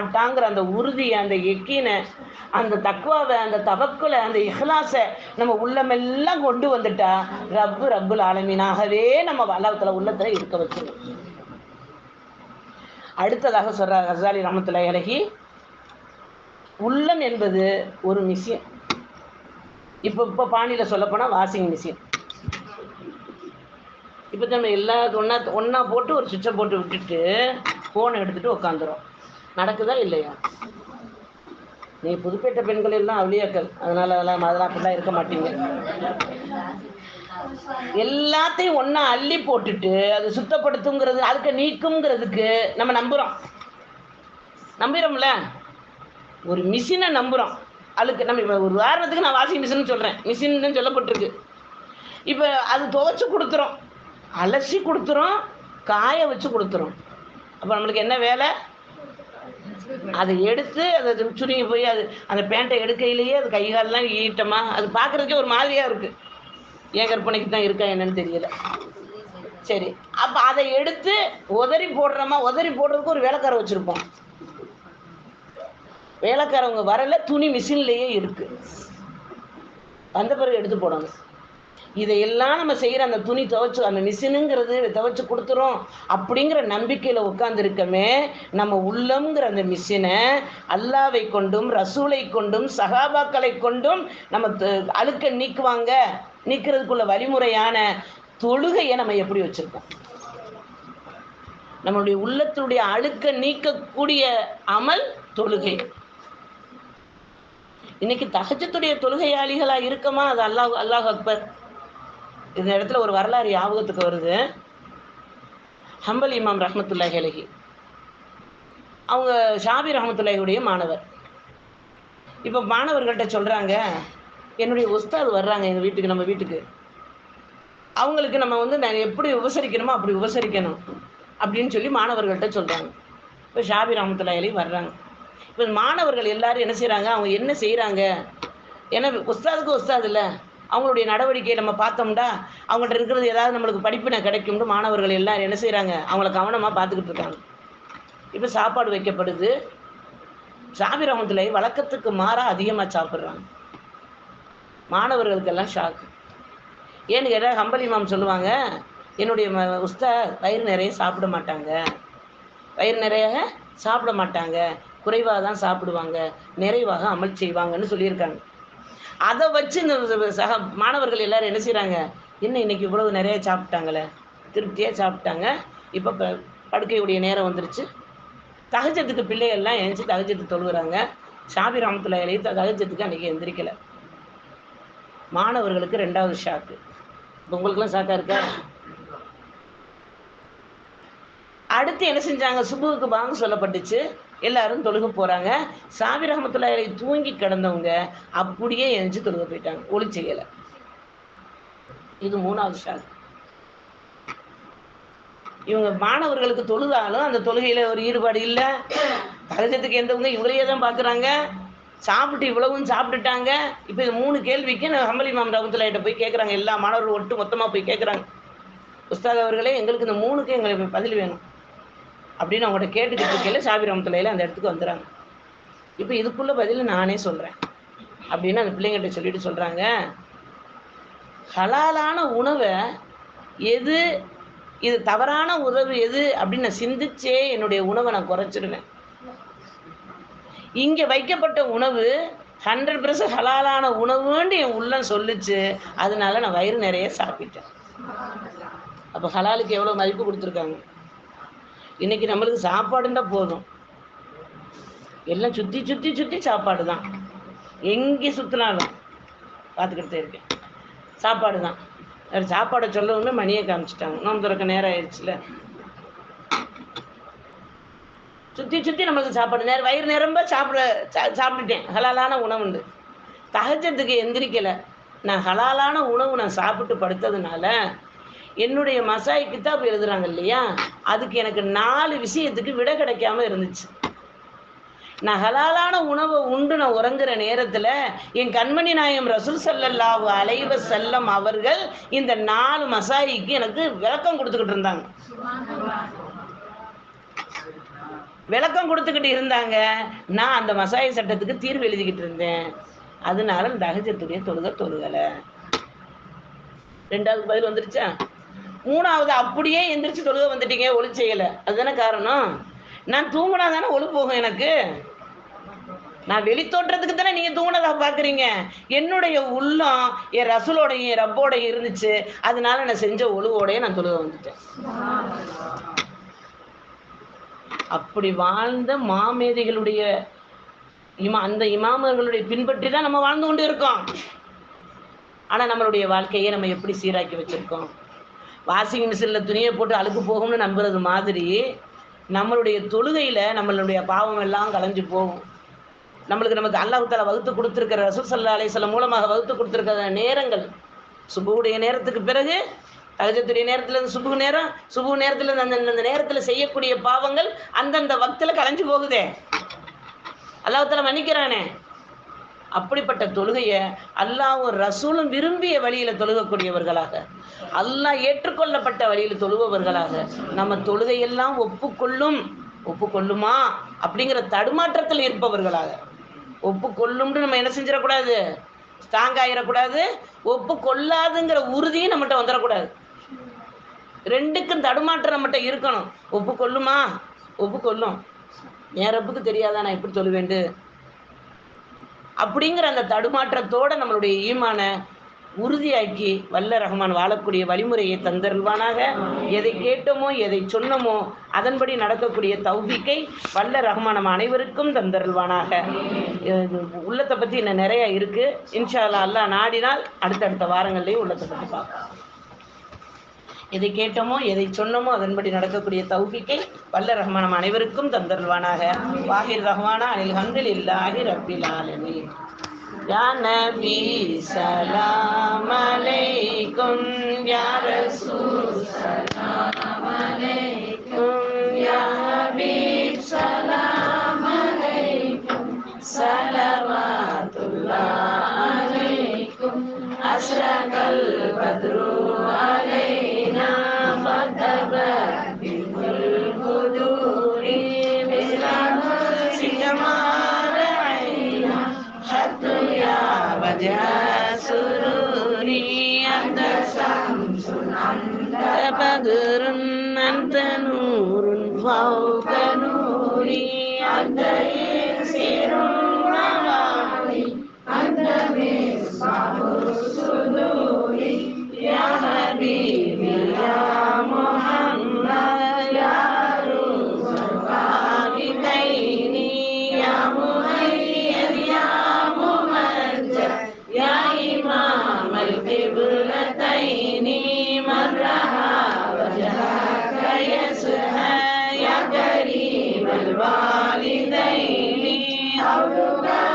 மாட்டாங்கிற அந்த உறுதியை அந்த எக்கீனை அந்த தக்குவாவை அந்த தவக்குலை அந்த இஹ்லாசை நம்ம உள்ளமெல்லாம் கொண்டு வந்துட்டா ரப்பு ரப்புல் ஆலமீனாகவே நம்ம வல்லவத்தில் உள்ளத்துல இருக்க வச்சிடும் அடுத்ததாக சொல்கிறார் ஹசாலி ரமத்துல இறகி உள்ளம் என்பது ஒரு மிஷின். இப்போ இப்போ பாணியில் சொல்லப்போனால் வாஷிங் மிஷின். இப்போ நம்ம எல்லா ஒன்றா ஒன்றா போட்டு ஒரு சுவிட்சை போட்டு விட்டுட்டு ஃபோனை எடுத்துகிட்டு உட்காந்துரும் நடக்குதா இல்லையா? நீ புதுப்பேட்டை பெண்கள் எல்லாம் அவளியாக்கள். அதனால அதெல்லாம் அதெல்லாம் அப்படிலாம் இருக்க மாட்டீங்க. எல்லாத்தையும் ஒன்றா அள்ளி போட்டுட்டு அது சுத்தப்படுத்துங்கிறது அதுக்கு நீக்குங்கிறதுக்கு நம்ம நம்புகிறோம் நம்புகிறோம்ல ஒரு மிஷினை நம்புகிறோம் அதுக்கு நம்ம இப்போ ஒரு உதாரணத்துக்கு நான் வாஷிங் மிஷின் சொல்கிறேன் மிஷின்னு சொல்லப்பட்டிருக்கு. இப்போ அது துவைச்சி கொடுத்துரும் அலசி கொடுத்துரும் காய வச்சு கொடுத்துரும் அப்போ நம்மளுக்கு என்ன வேலை? அதை எடுத்து அதை சுருங்கி போய் அது அந்த பேண்ட்டை எடுக்கையிலேயே அது கைகாலெலாம் ஈட்டமா அது பார்க்குறதுக்கே ஒரு மாதிரியாக இருக்குது ஏன் கற்பனைக்கு தான் இருக்கா என்னன்னு தெரியல. சரி அப்போ அதை எடுத்து உதறி போடுறோமா? உதறி போடுறதுக்கு ஒரு வேலைக்கார வச்சுருப்போம் வேலைக்காரவங்க வரல துணி மிஷின்லேயே இருக்கு. வந்த பிறகு எடுத்து போடணும். இதையெல்லாம் நம்ம செய்கிற அந்த துணி துவைச்சு அந்த மிஷினுங்கிறது துவைச்சு கொடுத்துரும் அப்படிங்கிற நம்பிக்கையில் உட்காந்துருக்கமே நம்ம உள்ளம்ங்கிற அந்த மிஷினை அல்லாவை கொண்டும் ரசூலை கொண்டும் சகாபாக்களை கொண்டும் நம்ம அழுக்க நீக்குவாங்க. நீக்கிறதுக்குள்ள வழிமுறையான தொழுகையை நம்ம எப்படி வச்சுருக்கோம்? நம்மளுடைய உள்ளத்தினுடைய அழுக்க நீக்கக்கூடிய அமல் தொழுகை. இன்னைக்கு தகஜத்துடைய தொழுகையாளிகளா இருக்கமா? அது அல்லாஹ் அல்லாஹ் அக்பர். இந்த இடத்துல ஒரு வரலாறு ஞாபகத்துக்கு வருது. ஹம்பல் இமாம் ரஹமத்துல்லாஹி அலஹி. அவங்க ஷாபி ரஹமத்துல்லாஹியுடைய மாணவர். இப்போ மாணவர்கள்ட்ட சொல்கிறாங்க என்னுடைய உஸ்தாது வர்றாங்க எங்கள் வீட்டுக்கு நம்ம வீட்டுக்கு. அவங்களுக்கு நம்ம வந்து நான் எப்படி உபசரிக்கணுமோ அப்படி உபசரிக்கணும். அப்படின்னு சொல்லி மாணவர்கள்ட்ட சொல்கிறாங்க இப்போ ஷாபி ரஹமத்துல்லாஹி வர்றாங்க. இப்போ மாணவர்கள் எல்லாரும் என்ன செய்கிறாங்க அவங்க என்ன செய்கிறாங்க ஏன்னா உஸ்தாதுக்கு உஸ்தாது இல்லை. அவங்களுடைய நடவடிக்கையை நம்ம பார்த்தோம்டா அவங்கள்ட்ட இருக்கிறது ஏதாவது நம்மளுக்கு படிப்பினை கிடைக்கும்னு மாணவர்கள் எல்லாம் என்ன செய்கிறாங்க அவங்கள கவனமாக பார்த்துக்கிட்டு இருக்காங்க. இப்போ சாப்பாடு வைக்கப்படுது. ஷாபி ரஹமத்துல்லாஹி வழக்கத்துக்கு மாறாக அதிகமாக சாப்பிட்றாங்க. மாணவர்களுக்கெல்லாம் ஷாக் ஏன்னு கேட்டால் ஹம்பலி மாம் சொல்லுவாங்க என்னுடைய ம- உஸ்தா வயிறு நிறைய சாப்பிட மாட்டாங்க. வயிறு நிறைய சாப்பிட மாட்டாங்க. குறைவாக தான் சாப்பிடுவாங்க. நிறைவாக அமல் செய்வாங்கன்னு சொல்லியிருக்காங்க. அதை வச்சு இந்த சக மாணவர்கள் எல்லாரும் என்ன செய்கிறாங்க என்ன இன்னைக்கு இவ்வளவு நிறைய சாப்பிட்டாங்களே. திருப்தியாக சாப்பிட்டாங்க. இப்போ ப படுக்கையுடைய நேரம் வந்துருச்சு. தகஜத்துக்கு பிள்ளைகள்லாம் எழுந்துச்சு தகஜத்து தொழுகிறாங்க. ஷாபி ராமத்துல எழுதி தகஜத்துக்கு அன்றைக்கி எந்திரிக்கலை. மாணவர்களுக்கு ரெண்டாவது ஷாக்கு இப்போ உங்களுக்குலாம் ஷாக்காக இருக்கா? அடுத்து என்ன செஞ்சாங்க? சுபுவுக்கு பாங்க சொல்லப்பட்டுச்சு. எல்லாரும் தொழுக போறாங்க. சாவி ரஹமத்துல்லாஹி தூங்கி கிடந்தவங்க அப்படியே எழுந்து தொழுக போயிட்டாங்க. ஒளி செய்யலை. இது மூணாவது ஷாக் இவங்க மாணவர்களுக்கு தொழுதாலும் அந்த தொழுகையில ஒரு ஈடுபாடு இல்லை. தகஜத்துக்கு எந்தவங்க இவங்களையே தான் பார்க்குறாங்க சாப்பிட்டு இவ்வளவும் சாப்பிட்டுட்டாங்க. இப்போ இது மூணு கேள்விக்கு ஹம்பலி மாம் ரஹமத்துல்லாஹிட்ட போய் கேட்குறாங்க எல்லா மாணவர்கள் ஒட்டு மொத்தமாக போய் கேட்குறாங்க உஸ்தாத் அவர்களே எங்களுக்கு இந்த மூணுக்கு எங்களுக்கு பதில் வேணும். அப்படின்னு அவங்கள்ட்ட கேட்டுக்கிட்டு இருக்கையில சாபி ரஹமத்துல்லாஹில அந்த இடத்துக்கு வந்துடுறாங்க இப்போ இதுக்குள்ள பதில் நானே சொல்கிறேன் அப்படின்னு அந்த பிள்ளைங்கள்ட்ட சொல்லிட்டு சொல்கிறாங்க ஹலாலான உணவை எது இது தவறான உணவு எது அப்படின்னு நான் சிந்திச்சே என்னுடைய உணவை நான் குறைச்சிடுவேன். இங்கே வைக்கப்பட்ட உணவு ஹண்ட்ரட் பர்சன்ட் ஹலாலான உணவுன்னு என் உள்ளம் சொல்லுச்சு. அதனால நான் வயிறு நிறைய சாப்பிட்டேன். அப்போ ஹலாலுக்கு எவ்வளோ மதிப்பு கொடுத்துருக்காங்க? இன்னைக்கு நம்மளுக்கு சாப்பாடுன்னா போதும். எல்லாம் சுற்றி சுற்றி சுற்றி சாப்பாடு தான். எங்கே சுற்றினாலும் பார்த்துக்கிட்டே இருக்கேன். சாப்பாடு தான். வேறு சாப்பாடை சொல்லவுமே மணியை காமிச்சிட்டாங்க. நோம்பு துறக்க நேரம் ஆயிடுச்சுல. சுற்றி சுற்றி நம்மளுக்கு சாப்பாடு. நேரம் வயிறு நிரம்ப சாப்பிட சா- சாப்பிட்டுட்டேன். ஹலாலான உணவுண்டு தகஜத்துக்கு எந்திரிக்கலை. நான் ஹலாலான உணவு நான் சாப்பிட்டு படுத்ததுனால என்னுடைய மசாய் கித்தாப் எழுதுறாங்க இல்லையா? அதுக்கு எனக்கு நாலு விஷயத்துக்கு விட கிடைக்காம இருந்துச்சு. நான் ஹலாலான உணவை உண்டு நான் உறங்குற நேரத்துல என் கண்மணி நாயம் ரசூல் ஸல்லல்லாஹு அலைவ செல்லம் அவர்கள் இந்த நாலு மசாயிக்கு எனக்கு விளக்கம் கொடுத்துக்கிட்டு இருந்தாங்க. விளக்கம் கொடுத்துக்கிட்டு இருந்தாங்க. நான் அந்த மசாய சட்டத்துக்கு தீர்வு எழுதிக்கிட்டு இருந்தேன். அதனால இந்த தகஜத்துடைய தொழுக தொழுகலை. ரெண்டாவது பதில் வந்துருச்சா? மூணாவது அப்படியே எந்திரிச்சு தொழுக வந்துட்டீங்க ஒளி செய்யலை. அதுதானே காரணம்? நான் தூங்கினா தானே ஒளி போகும் எனக்கு? நான் வெளித்தோற்றத்துக்கு தானே நீங்க தூங்கினதா பாக்குறீங்க? என்னுடைய உள்ளம் என் ரசூலோடையும் என் ரப்போடையும் இருந்துச்சு. அதனால நான் செஞ்ச ஒழுவோடைய நான் தொழுக வந்துட்டேன். அப்படி வாழ்ந்த மாமேதிகளுடைய இமா அந்த இமாமர்களுடைய பின்பற்றி தான் நம்ம வாழ்ந்து கொண்டு இருக்கோம். ஆனா நம்மளுடைய வாழ்க்கையை நம்ம எப்படி சீராக்கி வச்சிருக்கோம்? வாஷிங் மிஷினில் துணியை போட்டு அழுக்கு போகும்னு நம்புறது மாதிரி நம்மளுடைய தொழுகையில் நம்மளுடைய பாவம் எல்லாம் கலைஞ்சு போகும். நம்மளுக்கு நமக்கு அல்லாஹ் வகுத்து கொடுத்துருக்கிற ரசூல் சல்லா அலிஸ்லாம் மூலமாக வகுத்து கொடுத்துருக்கிற நேரங்கள். சுபுடைய நேரத்துக்கு பிறகு தகஜத்துடைய நேரத்துலேருந்து சுபு நேரம் சுபு நேரத்தில் அந்த அந்த செய்யக்கூடிய பாவங்கள் அந்தந்த வக்தில் கலைஞ்சு போகுதே. அல்லாஹ் மன்னிக்கிறானே. அப்படிப்பட்ட தொழுகையை அல்லாவும் ரசூலும் விரும்பிய வழியில் தொழுகக்கூடியவர்களாக. அல்லாஹ் ஏற்றுக்கொள்ளப்பட்ட வழியில் தொழுபவர்களாக. நம்ம தொழுகையெல்லாம் ஒப்புக்கொள்ளும். ஒப்புக்கொள்ளுமா? அப்படிங்கிற தடுமாற்றத்தில் இருப்பவர்களாக. ஒப்புக்கொள்ளும்னு நம்ம என்ன செஞ்சிடக்கூடாது? ஸ்ட்ராங் ஆயிடக்கூடாது. ஒப்புக்கொள்ளாதுங்கிற உறுதியும் நம்மகிட்ட வந்துடக்கூடாது. ரெண்டுக்கும் தடுமாற்றம் நம்மகிட்ட இருக்கணும். ஒப்புக்கொள்ளுமா? ஒப்புக்கொள்ளும். கொள்ளும் நேரப்புக்கு தெரியாதா நான் எப்படி சொல்லுவேண்டு அப்படிங்கிற அந்த தடுமாற்றத்தோட நம்மளுடைய ஈமான உறுதியாக்கி வல்ல ரஹ்மான் வாழக்கூடிய வழிமுறையை தந்தருள்வானாக. எதை கேட்டோமோ எதை சொன்னோமோ அதன்படி நடக்கக்கூடிய தௌபிக்கை வல்ல ரஹ்மான் நம்ம அனைவருக்கும் தந்தருள்வானாக. உள்ளத்தை பற்றி இன்னும் நிறையா இருக்குது இன்ஷா அல்லாஹ் நாடினால் அடுத்தடுத்த வாரங்கள்லேயும் உள்ளத்தை பற்றி பார்க்கலாம். எதை கேட்டோமோ எதை சொன்னோமோ அதன்படி நடக்கக்கூடிய தௌபிக்கை வல்ல ரஹ்மான் அனைவருக்கும் தந்தருள்வானாக. வாஹிர் ரஹ்மானா அனில் ஹந்தில் இல்லாஹி ரப்பில் ஆலமீன். யா நபி சலாம் அலைக்கும் யா ரசூல் சலாம் அலைக்கும் யா ஹபீப் சலாம் அலைக்கும் சலவாத்துல்லாஹ் அலைக்கும் அஸ்ரகல் பத்ரு Lord,